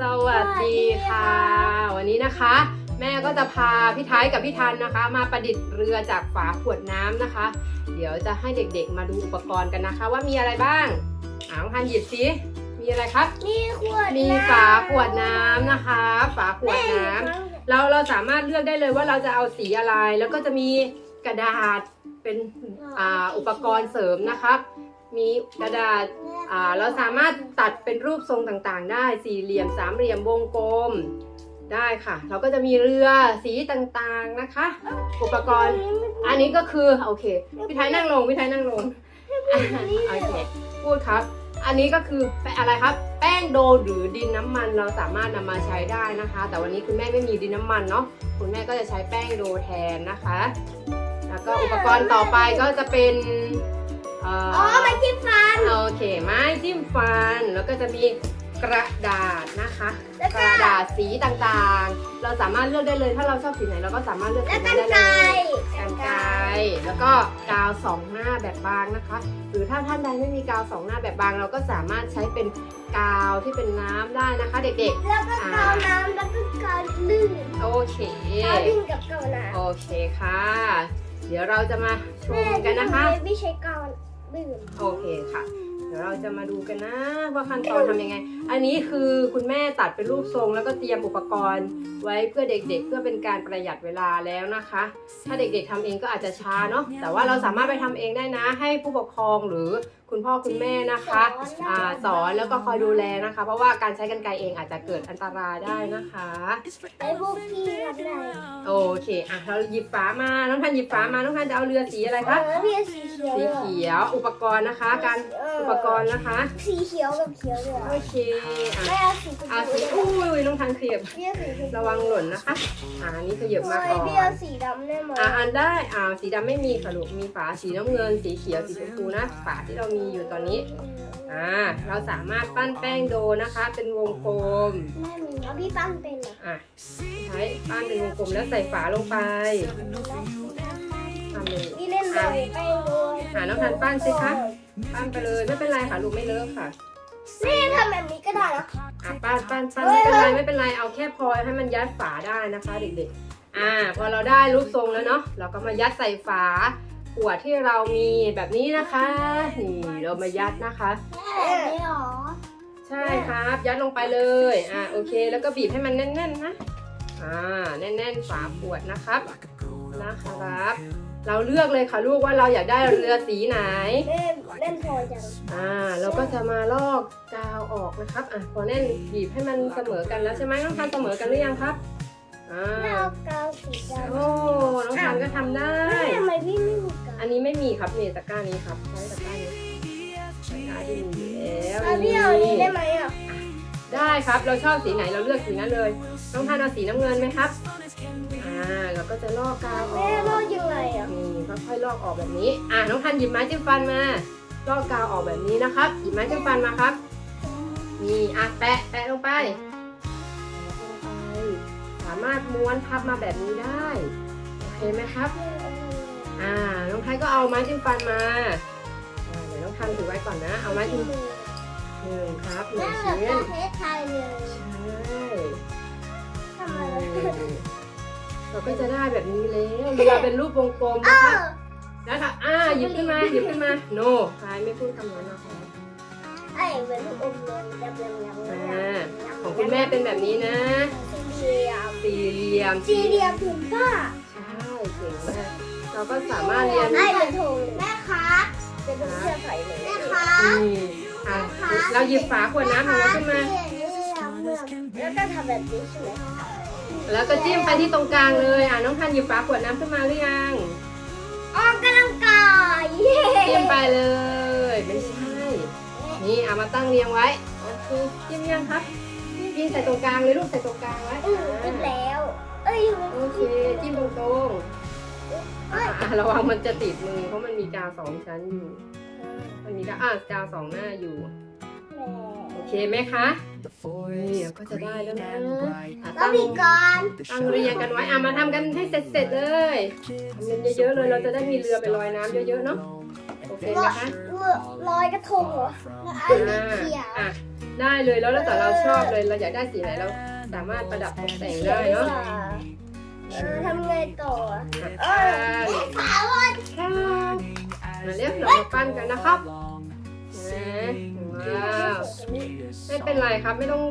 สวัสดีค่ะ วันนี้นะคะ แม่ก็จะพาพี่ไท้ายกับพี่ทันนะคะ มาประดิษฐ์เรือจากฝาขวดน้ำนะคะ เดี๋ยวจะให้เด็กๆมาดูอุปกรณ์กันนะคะ ว่ามีอะไรบ้างอ่าน้องทันหยิบสิมีอะไรครับ มีขวดมีน้ำฝาขวดน้ำนะคะ ฝาขวดน้ำเราเราสามารถเลือกได้เลยว่าเราจะเอาสีอะไร แล้วก็จะมีกระดาษเป็นอ่าอุปกรณ์เสริมนะครับ มีกระดาษเราสามารถตัดเป็นรูปทรงต่างๆ ได้สี่เหลี่ยมสามเหลี่ยมวงกลมได้ค่ะ เราก็จะมีเรือสีต่างๆนะคะ อุปกรณ์ อันนี้ก็คือโอเคพี่ไทยนั่งลงพี่ไทยนั่งลงโอเคพูดครับ อันนี้ก็คือแปอะไรครับ แป้งโดหรือดินน้ำมันเราสามารถนำมาใช้ได้นะคะ แต่วันนี้คุณแม่ไม่มีดินน้ำมันเนาะคุณแม่ก็จะใช้แป้งโดแทนนะคะ แล้วก็อุปกรณ์ต่อไปก็จะเป็น เอ่อ๋ออมาจิ้มฟัน โอเค ไม้จิ้มฟัน แล้วก็จะมีกระดาษนะคะ แล้วกก็ระดาษสีต่างๆ เราสามารถเลือกได้เลย ถ้าเราชอบสีไหนเราก็สามารถเลือกสีแล้วนั้กันนได้ไกเลรยกันไกรแล้วก็กาวสองหน้าแบบบางนะคะ หรือถ้าท่านใดไม่มีกาวสองหน้าแบบบาง เราก็สามารถใช้เป็นกาวที่เป็นน้ำได้นะคะ เด็กแล้วก็กาวน้ำแล้วก็กาวลื่นๆ โอเค กาวลื่นกับกาวน้ำโอเคค่ะ เดี๋ยวเราจะมาชมกันนะคะไม่ใช้กาว ลื่นโอเคค่ะ เดี๋ยวเราจะมาดูกันนะ ว่าขั้นตอนทำยังไง อันนี้คือคุณแม่ตัดเป็นรูปทรง แล้วก็เตรียมอุปกรณ์ ไว้เพื่อเด็กๆ เพื่อเป็นการประหยัดเวลาแล้วนะคะ ถ้าเด็กๆทำเองก็อาจจะช้าเนาะแต่ว่าเราสามารถไปทำเองได้นะ ให้ผู้ปกครองหรือ คุณพ่อคุณแม่นะคะอาสอนแล้วก็คอยดูแลนะคะ เพราะว่าการใช้กรรไกรเองอาจจะเกิดอันตรายได้นะคะ ไอ้พวกพี่ทำได้โอเคอะเราหยิบฝามา น้องทันหยิบฝามา น้องทันจะเอาเรือสีอะไรคะ เออพี่เอาสีเขียวสีด้วยเขียว อุปกรณ์นะคะ การอุปกรณ์นะคะ สีเขียวกับเขียวด้วยโอเคอะไม่เอาสีชมเอาพูสีอุ้ยน้องทันเขียบพี่เอาสีชมพูระวังหล่นนะคะ อ่าอันนี้ขยับมาเฮ้ยก่อนพี่เอาสีดำได้ไหมอ่าอันได้อ่าสีดำไม่มีค่ะลูกมีฝาสีน้ำเงิน สีเขียว สีชมพูนะ ฝาที่เรามีอยู่ตอนนี้อ่าเราสามารถปั้นแป้งโดนะคะ เป็นวงกลมไม่มีเอาพี่ปั้นเป็นเหรออะใช้ปั้นเป็นวงกลมแล้วใส่ฝาลงไปทำเลยพี่เล่นบ่อยไปด้วยหาน้องทันปั้นสิคะปั้นไปเลยไม่เป็นไรค่ะลูกไม่เลอะค่ะนี่ทำแบบนี้ก็ได้นะอะปั้นปั้นปั้นไม่เป็นไรไม่เป็นไรเอาแค่พอให้มันยัดฝาได้นะคะเด็กๆอ่า พอเราได้รูปทรงแล้วเนาะเราก็มายัดใส่ฝา ขวดที่เรามีแบบนี้นะคะนี่เรามายัดนะคะ แบบนี้หรอ ใช่ครับ ยัดลงไปเลยอ่าโอเค แล้วก็บีบให้มันแน่นๆนะอ่าแน่นๆฝาขวดนะครับนะครับ เราเลือกเลยค่ะลูกว่าเราอยากได้เรือสีไหนเล่นเล่นพอจังอ่าเราก็จะมาลอกกาวออกนะครับอะพอแน่นบีบให้มันเสมอกันแล้วใช่ไหมน้องทันเสมอกันหรือยังครับอ่าไม่เอากาวสีดำโอ้น้องทันก็ทำได้ทำไมพี่ไม่ อันนี้ไม่มีครับนี่ตะกร้านี้ครับใช้ตะกร้านี้ตะกร้าที่มีอยู่แล้วเอาพี่เอาอันนี้ได้ไหมอะได้ครับ เราชอบสีไหนเราเลือกสีนั้นเลยน้องทันเอาสีน้ำเงินไหมครับ อ่า เราก็จะลอกกาวอแม่อกรอดยังไงอะนี่ค่อยๆลอกออกแบบนี้ อะน้องทันหยิบไม้จิ้มฟันมา ลอกกาวออกแบบนี้นะครับ หยิบไม้จิ้มฟันมาครับ นี่อะแปะแปะลงไปแปะลงไป สามารถม้วนพับมาแบบนี้ได้ โอเคไหมครับ อ่า น้องไทยก็เอาไม้จิ้มฟันมาอ่าเดี๋ยวน้องทันถือไว้ก่อนนะ เอาไม้จิ้มหนึ่งครับหนึ่แม่งแบบชิ้นประเทศไทยเลยใช่ทำไมเราก็จะได้แบบนี้แล้วเรือเป็นรูปวงกลมเอนะคะอนะคะอ่าหยิบขึ้นมาหยิบขึ้นมาโนพายไม่พูดคำนั้นนะคะไอ้เหมือนลูกอมเลยยำยำยำอ่าของคุณแม่เป็นแบบนี้นะสี่เหลี่ยมสี่เหลี่ยมสี่เหลี่ยมถึงป้าใช่เก่งมาก เราก็สามารถเรียนไอ้เป็นธงแม่คะเป็นธงเสื้อไผ่เลยแม่คะนี่อะเราหยิบฝาขวดน้ำของเราขึ้นมา แล้วก็ทำแบบนี้ใช่ไหมแล้วก็จิ้มไปที่ตรงกลางเลยอะน้องทันหยิบฝาขวดน้ำขึ้นมาหรือยังออกกำลังกายเย้จิ้มไปเลยไม่ใช่ นี่เอามาตั้งเรียงไว้โอเคจิ้มยังครับจิ้มใส่ตรงกลางเลยลูกใส่ตรงกลางไว้อืมจิ้มแล้ว เอ้ยโอเคจิ้มตรงตรงๆ อะอะระวังมันจะติดมือเพราะมันมีกาวสองชั้นอยู่ มันมีกาวอะกาวสองหน้าอยู่ โอเคไหมคะนี่เดี๋ยวก็จะได้แล้วนะอะแล้วตั้งมีก่อนตั้งเรียงกันไว้อะมาทำกันให้เสร็จๆเลยทำกันเยอะๆเลยเราจะได้มีเรือไปลอยน้ำเยอะๆเนาะโอเคไหมคะหนูลอยกระทงเหรอแล้วอันสีเขียวอะได้เลยแล้วแล้วแต่เราชอบเลยเราอยากได้สีไหนเราสามารถประดับตกแต่งได้เนาะเออ ทำไงต่อเออะอถาวรครับมาเรียกเรามาปั้นกันนะครับนะว้าวไม่เป็นไรครับไม่ต้อง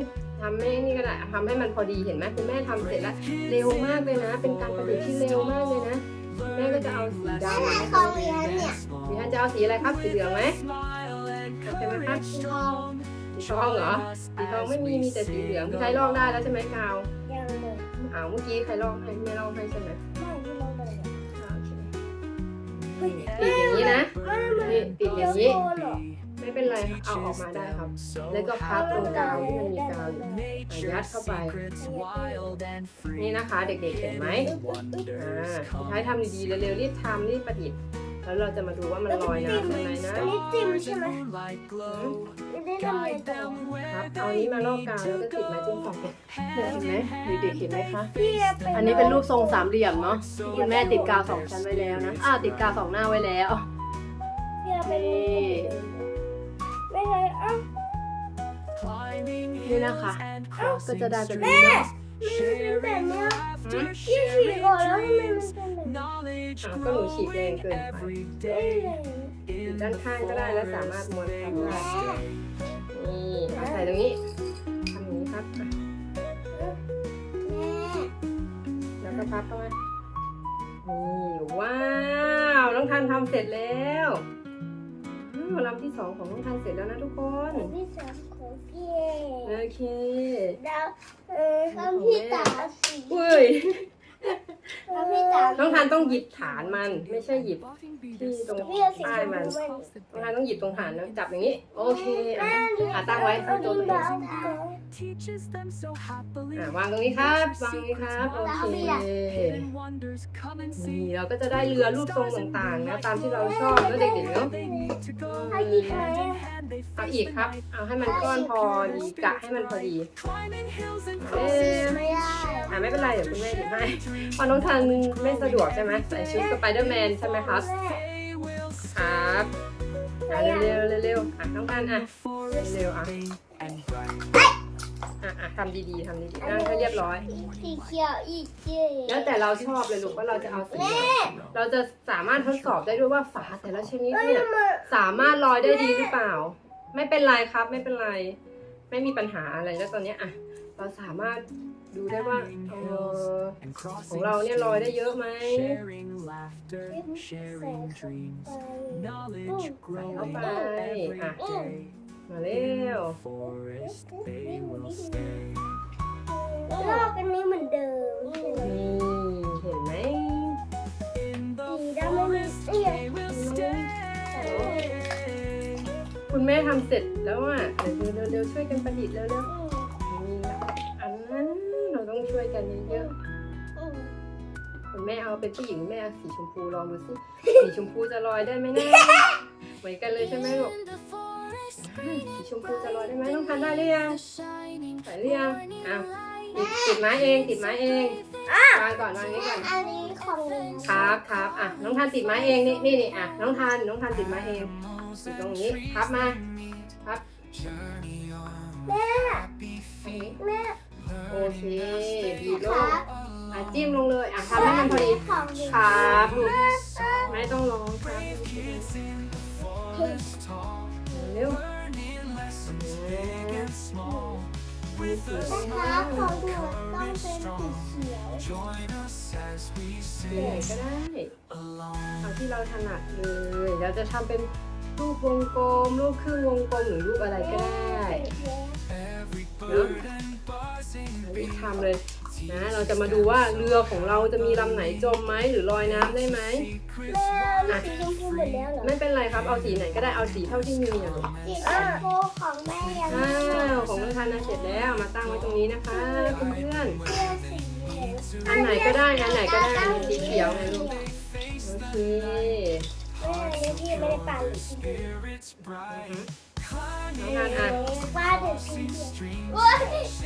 ทำให้นี่ก็ได้ทำให้มันพอดีเห็นไหมคุณแม่ทำเสร็จแล้วเร็วมากเลยนะ เป็นการประดิษฐ์ที่เร็วมากเลยนะแม่ก็จะเอาสีดำไหนของเรียนเนี่ยมีท่านจะเอาสีอะไรครับสีเหลืองไหมใช่ไหมครับทองสีทองเหรอสีทองไม่มีมีแต่สีเหลืองพี่ใช้ลอกได้แล้วใช่ไหมกาวยังเลย อ้าวเมื่อกี้ใครลอกให้ไม่ลอกให้ใช่ไหมไม่ที่เราเลยอ่าโอเคติดอย่างนี้นะนี่ติดอย่างนี้ ไม่เป็นไรครับเอาออกมาได้ครับ แล้วก็พับตรงกาวที่มันมีกาวอยู่ยัดเข้าไป นี่นะคะเด็กๆเห็นไหมอ่าใช้ทำดีๆเร็วๆรีบทำรีบประดิษฐ์ แล้วเราจะมาดูว่ามันลอยน้ำยังไงนะอันนี้จิ้มใช่ไหมไม่ได้ทำไงต่อครับเอานี้มาลอกกาวแล้วก็ติดไม้จิ้มฟันเห็นไหมเด็กๆเห็นไหมคะพี่จะไปอันนี้เป็นรูปทรงสามเหลี่ยมเนาะคุณแม่ติดกาวสองชั้นไว้แล้วนะอ่าติดกาวสองหน้าไว้แล้วพี่จะไปไม่ใช่เอ้านี่นะคะก็จะได้แบบนี้เนาะ แบบเนี้ยอืมพี่ฉีกก่อนแล้วทำไมมันเป็นแบบนี้อะก็หนูฉีกแรงเกินไปได้เลยฉีกด้านข้างก็ได้แล้วสามารถม้วนทับได้นี่เอาใส่ตรงนี้ทำอย่างนี้ครับอะแม่แล้วก็พับเข้ามานี่ว้าวน้องทันทำเสร็จแล้วอ้าวลำที่สองของน้องทันเสร็จแล้วนะทุกคนที่สามของพี่ โอเค ดาวเออทำพี่ตาสี เว้ย ทำพี่ตาน้องทันต้องหยิบฐานมัน ไม่ใช่หยิบที่ตรงพี่เอาสีใต้ชมมันพูไปน้องทันต้องหยิบตรงฐานนะจับอย่างนี้ โอเคอะอะตั้งไว้เอาตัวดินตัวดาวอะวางตรงนี้ครับ วางตรงนี้ครับ โอเคนี่เราก็จะได้เรือรูปทรงต่างๆนะตามที่เราชอบแล้วเด็กๆเนาะให้ยิงไหมเอาอีกครับ เอาให้มันก้อนพอดีกะให้มันพอดีเอ๊ะไม่ได้อะไม่เป็นไรเดี๋ยวคุณแม่หยิบให้เพอน้องทันไม่สะดวกใช่ไหมใส่ชุดสไปเดอร์แมนใช่ไหมครับครับอะเร็วๆเร็วๆอะน้องทันอะเร็วๆอะอะอะทำดีๆทำดีๆนั่งให้เรียบร้อย สีเขียวอีกเจ๊แล้วแต่เราชอบเลยลูกว่าเราจะเอาสีไหนเราจะสามารถทดสอบได้ด้วยว่าฝาแต่ละชนิดเอ้ยเนี่ยทำไมสามารถลอยได้ดีหรือเปล่า ไม่เป็นไรครับไม่เป็นไร ไม่มีปัญหาอะไรแล้วตอนเนี้ยอะเราสามารถ ดูได้ว่าเออของเราเนี่ยลอยได้เยอะไหม Sharing laughter, sharing dreams, knowledge เข้า growing ไปอะ every day. มาเร็ว Forest, they will stay. ลอกอันนี้เหมือนเดิมนี่เห็นไหม In the สีดำไม่มีเสีย they will stay. คุณแม่ทำเสร็จแล้วอะเดี๋ยวเร็วๆเร็วๆช่วยกันประดิษฐ์เร็วๆนี่อันนั้นเรา ต้องช่วยกันเยอะๆคุณแม่เอาเป็นผู้หญิงแม่เอาสีชมพูลองดูสิสีชมพูจะลอยได้ไหมนะเหมือนกันเลยใช่ไหมลูกสีชมพูจะลอยได้ไหมต้องทันได้หรือยังใส่หรือยังอ้าวติดติดไม้เองติดไม้เองวางก่อนวางนี้ก่อนอันนี้ของครับครับอะน้องทันติดไม้เองนี่นี่นี่อะน้องทันน้องทันติดไม้เองติดตรงนี้พับมาพับแม่อันนี้แม่ โอเคดีโลคกรับอะจิ้มลงเลยอะทำให้มันพอดีของดีครับลูกไม่ต้องร้องครับเร็วนะครับของดูต้องเป็นสีเขียวสีไหนก็ได้เอาที่เราถนัดเลยเราจะทำเป็น รูปวงกลม รูปครึ่งวงกลมหรือรูปอะไรก็ได้เนอะรีบทำเลยนะ เราจะมาดูว่าเรือของเราจะมีลำไหนจมไหมหรือลอยน้ำได้ไหมแม่มีสีชมพูหมดแล้วเหรอไม่เป็นไรครับเอาสีไหนก็ได้เอาสีเท่าที่มีอะลูกสีชมพูของแม่ยังอ้าไม่วของน้องทานนะเสร็จแล้วมาตั้งไว้ตรงนี้นะคะเพื่อนเสื้อสีเหลืองๆอันไหนก็ได้อันไหนก็ได้อันสีเขียวไงลูกโอเค แม่อันนี้พี่ไม่ได้ปั่นหรือสีเหลืองน้องทานอะว่าแต่สีเขียวโอ๊ย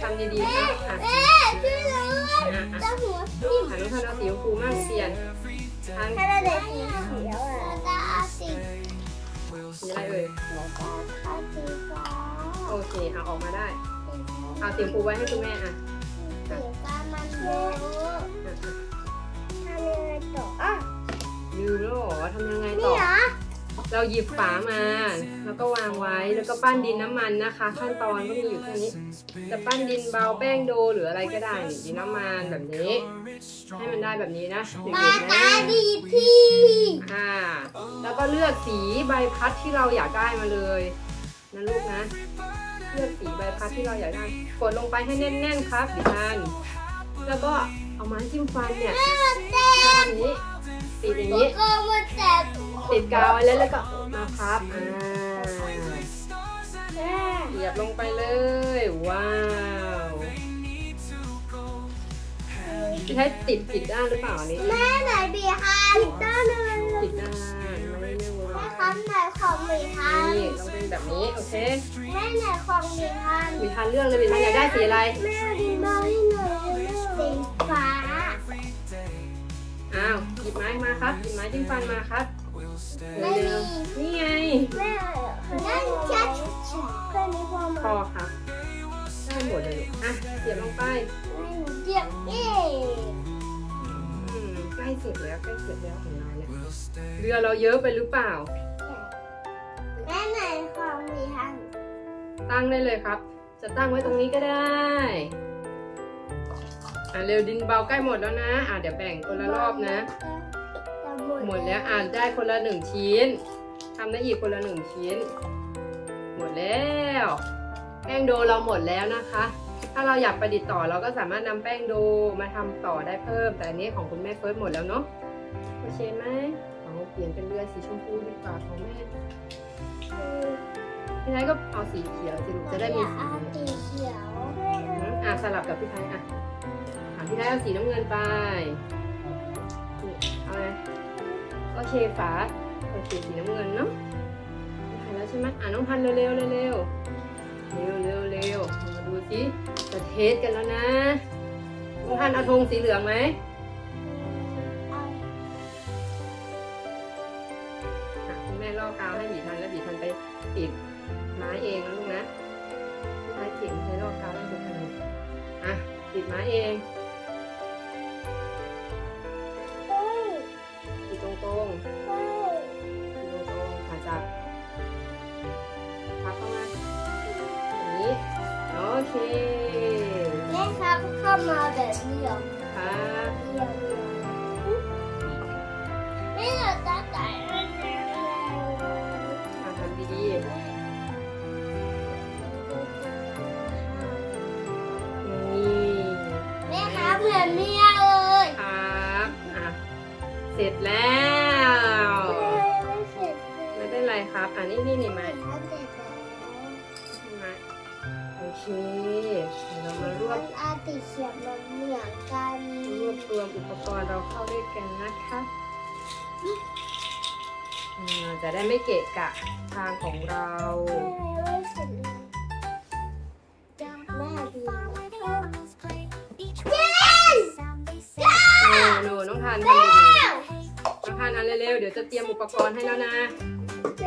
ทำดีๆครับอะแม่ช่วยเลยตั้งหัวทิ่มหันน้องทานเอาสีชมพูมากเปลี่ยนทานถ้าได้แต่สีเขียวอะตาสี will สีอะไรเอ่ยแล้วก็ข้าสีฟ้าโอเคเอาออกมาได้ เอาสีชมพูไว้ให้คุณแม่อะสีฟ้า วเหรอทำยังไงนี่ต่อเหรอเราหยิบฝามา แล้วก็วางไว้ แล้วก็ปั้นดินน้ำมันนะคะ ขั้นตอนก็มีอยู่แค่นี้ จะปั้นดินเบาแป้งโดหรืออะไรก็ได้นี่ดินน้ำมันแบบนี้ ให้มันได้แบบนี้นะเด็มากๆตานะดีที่อ่า แล้วก็เลือกสีใบพัดที่เราอยากได้มาเลยนะลูกนะ เลือกสีใบพัดที่เราอยากได้ กดลงไปให้แน่นๆครับดิฉันแล้วก็เอาไม้จิ้มฟันเนี่ยแม่มันแตกทำอย่างนี้ ติดอย่างนี้ ก็มันแตกติดกาวไว้แล้วแล้วก็มาพับอ่าแม่เหยียบลงไปเลย ว้าวพี่ไทยติดผิดด้านหรือเปล่าอันนี้แม่ไหนบีฮันด้านเลยผิดด้านไม่ไม่เวิแม่ร์ครับไหนของบีฮันนี่ต้องเป็นแบบนี้ โอเค แม่ไหนของบีฮันมีทานเรื่องเลยมีทานอยากได้สีอะไร แม่ดินมาให้หน่อยสีฟ้าอ้าวหยิ บไม้มาครับหยิบไม้จิ้มฟันมาครับไม่เร็มีวๆนี่ไงแม่นั่นแค่แค่นี้พอไหมพอครับได้หมดเลยลูกอะเสียบลงไปแม่หนูเจ็บเอ๊อืมใกล้เสร็จแล้วใกล้เสร็จแล้วของเราเนี่ยเรือเราเยอะไปหรือเปล่า แม่ไหนของบีฮันตั้งได้เลยครับ จะตั้งไว้ตรงนี้ก็ได้ อะเร็วดินเบาใกล้หมดแล้วนะ อะเดี๋ยวแบ่งคนละรอบนะ หมดแล้วอ่านได้คนละหนึ่งชิ้นทำได้อีกคนละหนึ่งชิ้น หมดแล้วแป้งโดเราหมดแล้วนะคะ ถ้าเราอยากประดิษฐ์ต่อเราก็สามารถนำแป้งโดมาทำต่อได้เพิ่ม แต่อันนี้ของคุณแม่เฟิร์สหมดแล้วเนาะโอเคไหมเอาเปลี่ยนเป็นเรือสีชมพูดีกว่าของแม่พี่ไทยก็เอาสีเขียวสิลูกจะได้มีสีเอาสีเขียวอืมอะสลับกับพี่ไทยอะอะพี่ไทยเอาสีน้ำเงินไปนี่เอาเลย โอเคฝาโอเคสีน้ำเงินเนาะพี่ไทยแล้วใช่ไหมอ่าน้องพันเร็วเร็วเร็วเร็วเร็วมาดูสิจะเทสกันแล้วนะน้องพันเอาธงสีเหลืองไหม นี่นี่นี่มาทำเสร็จแล้วมาโอเคเดี๋ยวเรามารวมับนอาติเขียนมันเหมือนกันรวบรวมอุปกรณ์เราเข้าด้วยกันนะคะอ่าจะได้ไม่เกะกะทางของเรา ไม่เสร็จเลยแม่ดี โนโนน้องทานทำดีๆน้องทานอันเร็วๆ เดี๋ยวจะเตรียมอุปกรณ์ให้แล้วนะ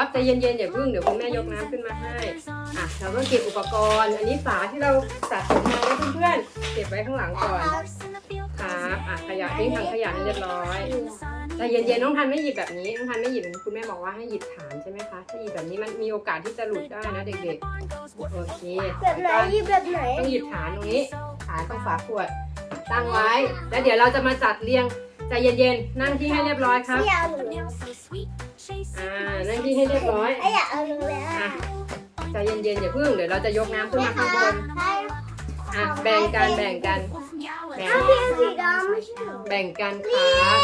ครับใจเย็นๆอย่าพึ่งเดี๋ยวคุณแม่ยกน้ำขึ้นมาให้อะเราก็เก็บอุปกรณ์ อันนี้ฝาที่เราสะสมมาไว้เพื่อนๆเก็บไว้ข้างหลังก่อนครับอะขยะทิ้งถังขยะให้เรียบร้อยแต่เย็นๆน้องทันไม่หยิบแบบนี้น้องทันไม่หยิบแบบนี้คุณแม่บอกว่าให้หยิบฐานใช่ไหมคะถ้าหยิบแบบนี้มันมีโอกาสที่จะหลุดได้นะเด็กๆโอเคแบบไหนหยิบแบบไหนต้องหยิบฐานตรงนี้ฐานตรงฝาขวดตั้งไว้ แล้วเดี๋ยวเราจะมาจัดเรียงใจเย็นๆนั่งที่ให้เรียบร้อยครับไม่เอาหนูอ่านั่งที่ให้เรียบร้อยไอ้อยากเอาหนูแล้วอะใจเย็นๆอย่าพึ่งเดี๋ยวเราจะยกน้ำขึ้นมาข้างบนให้อะแบ่งกันแบ่งกันแบ่งเอาเพียงสีดำไม่ใช่เหรอแบ่งกันคนี่รับ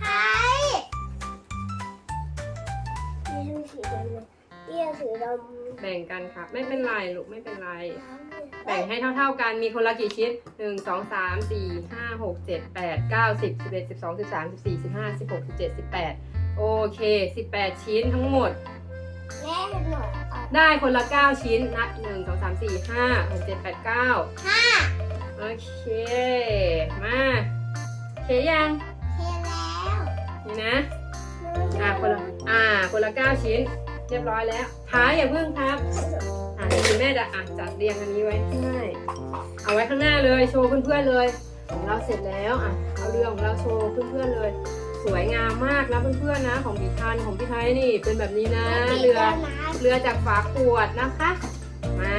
ไทยนี่ให้สีดำเลยเปลี่ยนดแบ่งกันครับไม่เป็นไรลูกไม่เป็นไรำแบ่งให้เท่าๆกันมีคนละกี่ชิ้นหนึ่งสองสามสี่ห้าหกเจ็ดแปดเก้าสิบสิบเอ็ดสิบสองสิบสามสิบสี่สิบห้าสิบหกสิบเจ็ดสิบแปด โอเคสิบแปดชิ้นทั้งหมด แม่หนูเอาได้คนละเก้าชิ้น นับหนึ่งสองสามสี่ห้าหกเจ็ดแปดเก้าห้าโอเค มาโอเคยังเทแล้วนี่นะ อ่าคนละอ่าคนละเก้าชิ้น เรียบร้อยแล้วท้ายอย่าเพิ่งครับ อ่าคุณแม่จะอะจัดเรียงอันนี้ไว้ให้เอาไว้ข้างหน้าเลย โชว์เพื่อนๆเลยของเราเสร็จแล้ว อะ เอาเรือของเราโชว์เพื่อนๆเลย สวยงามมากนะเพื่อนๆนะ ของพี่ทันของพี่ไทยนี่เป็นแบบนี้นะ เรือเรือจากฝาขวดนะคะ มา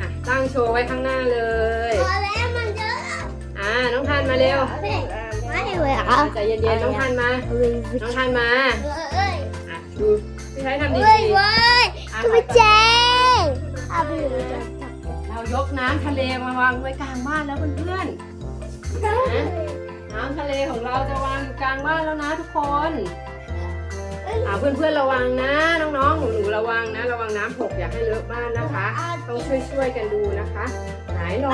อะตั้งโชว์ไว้ข้างหน้าเลยพอแล้วมันเยอะอ่าน้องทันมาเร็วไม่ไม่เลยอะใจเย็นๆน้องทันมาน้องทันมาเอ้ยอะดูพี่ไทยทำดีเอ้ยๆเว้ยอะทำไมแจ้งเอาไปเลยเรายกน้ำทะเลมาวางไว้กลางบ้านแล้วเพื่อนๆนะ น้ำทะเลของเราจะวางอยู่กลางบ้านแล้วนะทุกคนอ่าเพื่อนๆระวังนะ น้องๆหนูๆระวังนะ ระวังน้ำหกอย่าให้เลอะบ้านนะคะ ต้องช่วยๆกันดูนะคะไหนลอง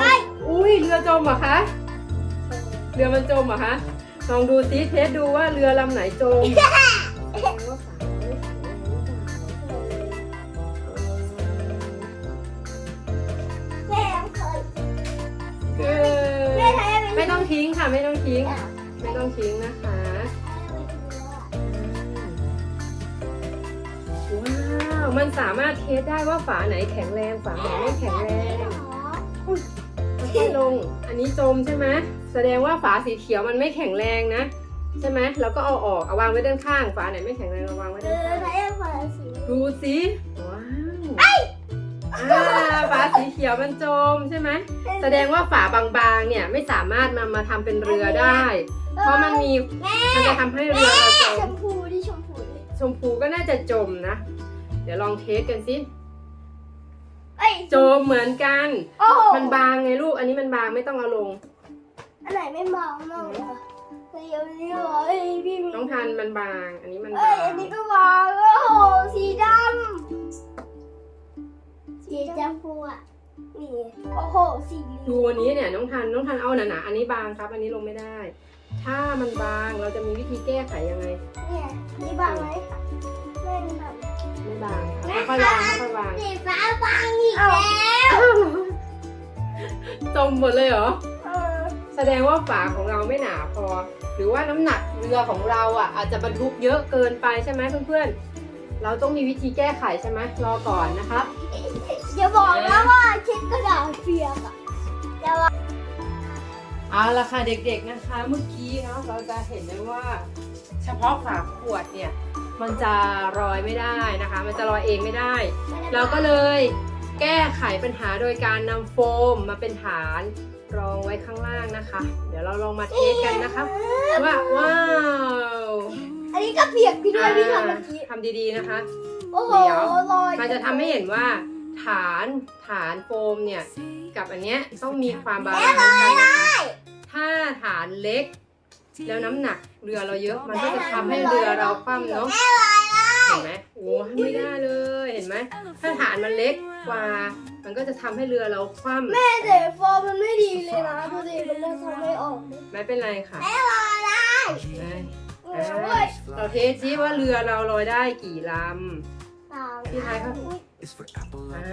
อุ้ยเรือจมเหรอคะเรือมันจมเหรอคะลองดูซิเทสดูว่าเรือลำไหนจม ค่ะไม่ต้องทิ้ง ไม่ต้องทิ้งนะคะว้าวมันสามารถเทสได้ว่าฝาไหนแข็งแรงฝาไหนไม่แข็งแรงค่อยๆลง อันนี้จมใช่ไหมแสดงว่าฝาสีเขียวมันไม่แข็งแรงนะ ใช่ไหมเราก็เอาออกเอาวางไว้ด้านข้าง ฝาไหนไม่แข็งแรงเราวางไว้เอด้านอข้างใช้ฝาสีดูสิว้าว อ่าฝาสีเขียวมันจมใช่ไหมแสดงว่าฝาบางๆ เนี่ยไม่สามารถมามาทำเป็นเรือได้ เพราะมันมีแม่มันจะทำให้เรือเราจชมมพูดิชมพูดิชมพูก็น่าจะจมนะ เดี๋ยวลองเทสกันสิเอ้ยจมเหมือนกัน โอ้โหมันบางไงลูกอันนี้มันบางไม่ต้องเอาลง อันไหนไม่เบาเนาะเดี๋ยวนี้เหรอเอ้ยพี่น้องทันมันบาง อันนี้มันเอ้บายอังนนี้ก็วางโอ้โหสีดำ สีชมพูอะนี่โอ้โหสีเหลืดูองอันนี้เนี่ยน้องทันน้องทันเอาหนาๆอันนี้บางครับ อันนี้ลงไม่ได้ ถ้ามันบางเราจะมีวิธีแก้ไขยังไงเนี่ยนี่บางไหมไม่บางไม่บางครับค่อยๆวางค่อยๆวางสีฟ้าบางอีกแล้วจมหมดเลยเหรอเออแสดงว่าฝาของเราไม่หนาพอ หรือว่าน้ำหนักเรือของเราอะอาจจะบรรทุกเยอะเกินไปใช่ไหมเพื่อนๆ เราต้องมีวิธีแก้ไขใช่ไหมรอก่อนนะครับ อย่าบอกนะว่าเช็ดกระดาษเปียกอะเอาละค่ะเด็กๆนะคะ เมื่อกี้เนาะเราจะเห็นได้ว่า เฉพาะฝาขวดเนี่ย มันจะลอยไม่ได้นะคะ มันจะลอยเองไม่ได้ เราก็เลยแก้ไขปัญหาโดยการนำโฟมมาเป็นฐานรองไว้ข้างล่างนะคะ เดี๋ยวเราลองมาเทสกันนะคะว่าว้าว อันนี้ก็เปียกพี่ด้วยพี่ทำเมื่อกี้ทำดีๆนะคะ โอ้โหเดี๋ยวลอยมันจะทำให้เห็นว่า ฐานฐานโฟมเนี่ย กับอันเนี้ยต้องมีความบาลานซ์กันนะคะถ้าฐานเล็ก แล้วน้ำหนักเรือเราเยอะมันก็จะทำให้เรือเราคว่ำเนาะเห็นไหมโอ้ไม่ได้เลยเห็นไหมถ้าฐานมันเล็กกว่ามันก็จะทำให้เรือเราคว่ำแม่แต่ฟอร์มมันไม่ดีเลยนะดูดิมันเลือกทำไม่ออกเลยไม่เป็นไรค่ะ ไม่ลอยได้เอ้ยเออเว้ยเราเทสซิว่าเรือเราลอยได้กี่ลตามพี่ไทยครับ is for apple ำอ่า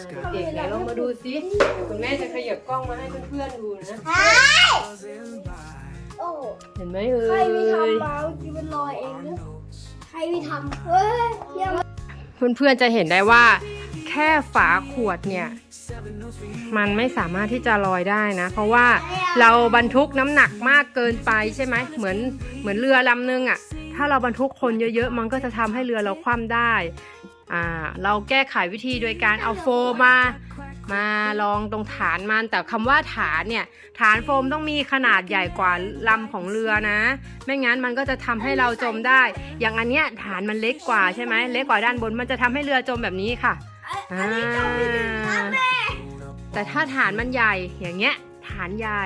sky เด็กๆไหนลองมาดูซิเดี๋ยวคุณแม่จะขยับกล้องมาให้เพื่อนๆดูนะ buzzing by โอ้เห็นไหมเอ่ใครไม่ยทำมาเมื่อกี้มันลอยเอง our นะ notes ใครไม่ทำเฮ้ยเยี่ยม เพื่อนๆจะเห็นได้ว่า แค่ฝาขวดเนี่ย มันไม่สามารถที่จะลอยได้นะ เพราะว่าเราบรรทุกน้ำหนักมากเกินไปใช่ไหมเหมือนเหมือนเรือลำนึงอะ่ะ ถ้าเราบรรทุกคนเยอะๆ มันก็จะทำให้เรือเราคว่ำได้อ่าเราแก้ไขวิธีโดยการเอาโฟมมามาลองตรงฐานมันแต่คำว่าฐานเนี่ย ฐานโฟมต้องมีขนาดใหญ่กว่าลำของเรือนะ ไม่งั้นมันก็จะทำให้เราจมได้ อย่างอันเนี้ยฐานมันเล็กกว่าใช่ไหมเล็กกว่าด้านบนมันจะทำให้เรือจมแบบนี้ค่ะ อันนี้จำไม่ถึงนะแม่แต่ถ้าฐานมันใหญ่อย่างเงี้ยฐานใหญ่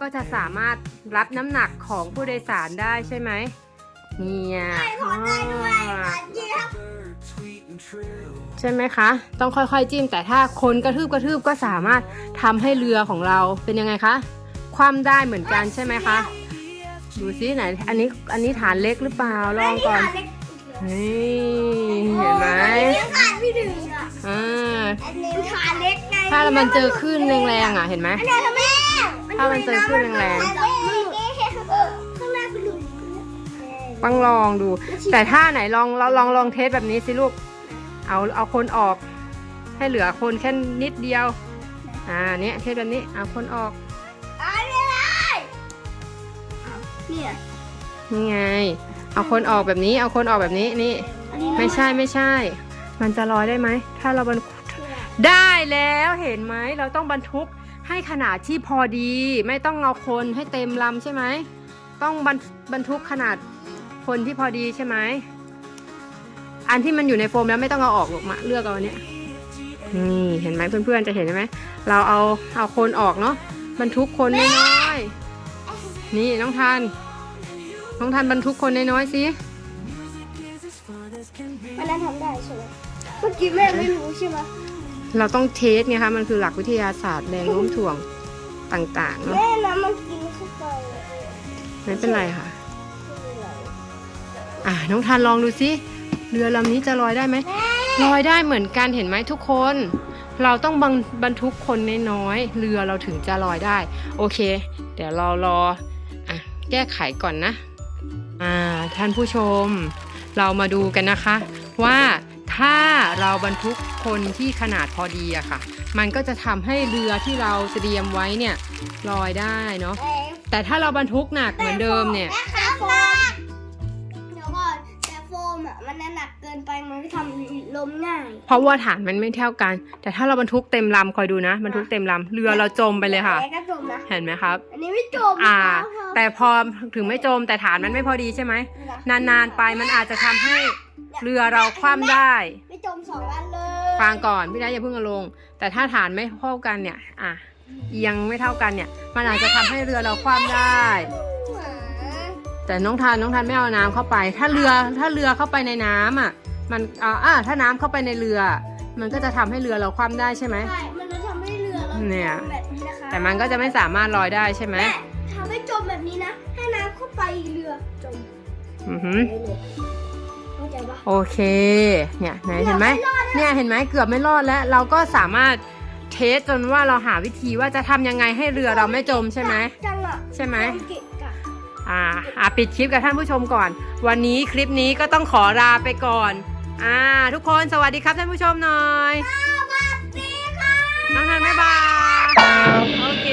ก็จะสามารถรับน้ำหนักของผู้โดยสารได้ใช่ไหมเนี่ยขอได้ด้วยอ่าเยี่ยม bird tweet and trill. ใช่ไหมคะ ต้องค่อยๆจิ้ม แต่ถ้าคนกระทืบกระทืบก็สามารถทำให้เรือของเราเป็นยังไงคะ คว่ำได้เหมือนกันใช่ไหมคะ ดูซิไหน อันนี้อันนี้ฐานเล็กหรือเปล่าลองก่อนเล็กนี่เห็นไหม ยังขาดไม่ถึงอะอ่าอันนี้ขาเล็กไงถ้ามันเจอคลื่นแรงๆอะเห็นไหม อันนี้ทำไมถ้ามันเจอคลื่นแรงๆ ข้างหน้าเป็นหลุมต้องลองดู แต่ถ้าไหนลองลองลองลองเทสแบบนี้สิลูก เอาเอาคนออก ให้เหลือคนแค่นิดเดียว อ่าเนี้ยเทสแบบนี้เอาคนออก อันนี้เลยเนี่ย นี่ไง เอาคนออกแบบนี้ เอาคนออกแบบนี้นี่ อันนี้ไม่ใช่ไม่ใช่ มันจะลอยได้ไหม ถ้าเราบรรทุกได้แล้วเห็นไหม เราต้องบรรทุกให้ขนาดที่พอดี ไม่ต้องเอาคนให้เต็มลำใช่ไหม ต้องบรรบรรทุกขนาดคนที่พอดีใช่ไหม อันที่มันอยู่ในโฟมแล้วไม่ต้องเอาออกหรอกมาเลือกเอาเนี้ยนี่เห็นไหมเพื่อนๆจะเห็นไหม เราเอาเอาคนออกเนาะบรรทุกคนน้อยๆนี่น้องทัน น้องทันบรรทุกคนน้อยๆสิ อกี้แม่ไม่รู้ใช่ไหมเราต้องเทสไงคะมันคือหลักวิทยาศาสตร์แรงโน้มถ่วงต่างๆเนาะแม่น้ำมันกินเข้าไปไม่เป็นไรค่ะ อะน้องทันลองดูสิเรือลำนี้จะลอยได้ไหมลอยได้เหมือนกันเห็นไหมทุกคน เราต้องบังบรรทุกคนน้อยๆเรือเราถึงจะลอยได้ โอเค เดี๋ยวเรารออะแก้ไขก่อนนะอ่าท่านผู้ชม เรามาดูกันนะคะ ว่า ถ้าเราบรรทุกคนที่ขนาดพอดีอะค่ะ มันก็จะทำให้เรือที่เราเตรียมไว้เนี่ยลอยได้เนาะ แต่ถ้าเราบรรทุกหนักเหมือนเดิมเนี่ยแม่คะโฟมเดี๋ยวก่อนแต่โฟมอะมันหนักเกินไปมันก็ทำล้มง่าย เพราะว่าฐานมันไม่เท่ากัน แต่ถ้าเราบรรทุกเต็มลำคอยดูนะบรรทุกเต็มลำเรือเราจมไปเลยค่ะแต่ก็จมนะเห็นไหมครับ อันนี้ไม่จมอ่านะแต่พอถึงไม่จมแต่ฐานมันไม่พอดีใช่ไหมนานๆไปมันอาจจะทำให้ เรือเราคว่ำได้ ไม่จมสองอันเลยฟังก่อนพี่นายอย่าเพิ่งเอาลง แต่ถ้าฐานไม่เท่ากันเนี่ย อะเอียงไม่เท่ากันเนี่ย มันอาจจะทำให้เรือเราคว่ำได้แต่น้องทานน้องทานไม่เอาน้ำเข้าไป ถ้าเรือถ้าเรือเข้าไปในน้ำอะ มันอ่าอ่าถ้าน้ำเข้าไปในเรือ มันก็จะทำให้เรือเราคว่ำได้ใช่ไหม ใช่มันจะทำให้เรือเราเนี่ยจมแบบนี้นะคะแต่มันก็จะไม่สามารถลอยได้ใช่ไหมแม่ทำให้จมแบบนี้นะ ให้น้ำเข้าไปเรือจมอือหือ ไปเลยเข้าใจปะ โอเค เนี่ยไหนเห็นไหมเนี่ยเห็นไหมเกือบไม่รอดแล้ว เราก็สามารถเทสจนว่าเราหาวิธีว่าจะทำยังไงให้เรือเราไม่จมใช่ไหมใช่ไหมอ่าอ่าปิดคลิปกับท่านผู้ชมก่อน วันนี้คลิปนี้ก็ต้องขอลาไปก่อน อ่า ทุกคนสวัสดีครับท่านผู้ชมหน่อยสวัสดีค่ะน้องทันบ๊ายบายโอเค